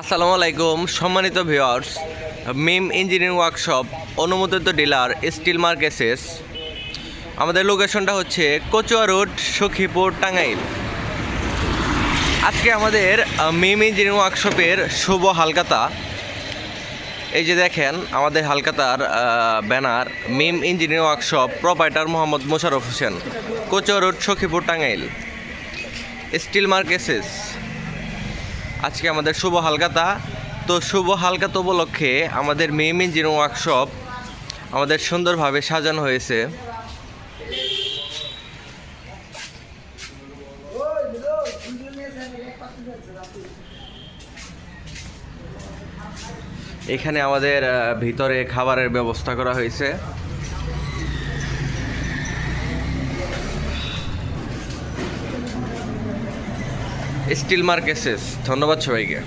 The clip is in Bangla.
আসসালামু আলাইকুম, সম্মানিত ভিউয়ার্স, মিম ইঞ্জিনিয়ারিং ওয়ার্কশপ, অনুমোদিত ডিলার, স্টিল মার্কেসেস। আমাদের লোকেশনটা হচ্ছে কচুয়া রোড, সখীপুর, টাঙ্গাইল। আজকে আমাদের মিম ইঞ্জিনিয়ারিং ওয়ার্কশপের শুভ হালকাতা। এই যে দেখেন, আমাদের হালকাতার banner, Mim engineering workshop, proprietor Mohammad Mosharraf Hossain, Kachua road, Sakhipur, Tangail. Steel মার্কেসেস। আজকে আমাদের শুভ হালকাতা। তো শুভ হালকাতা উপলক্ষে আমাদের মেম ইঞ্জিনিয়ারিং ওয়ার্কশপ আমাদের সুন্দরভাবে সাজানো হয়েছে। এখানে আমাদের ভিতরে খাবারের ব্যবস্থা করা হয়েছে। স্টিল মার্কেসেস ধন্যবাদ সবাইকে।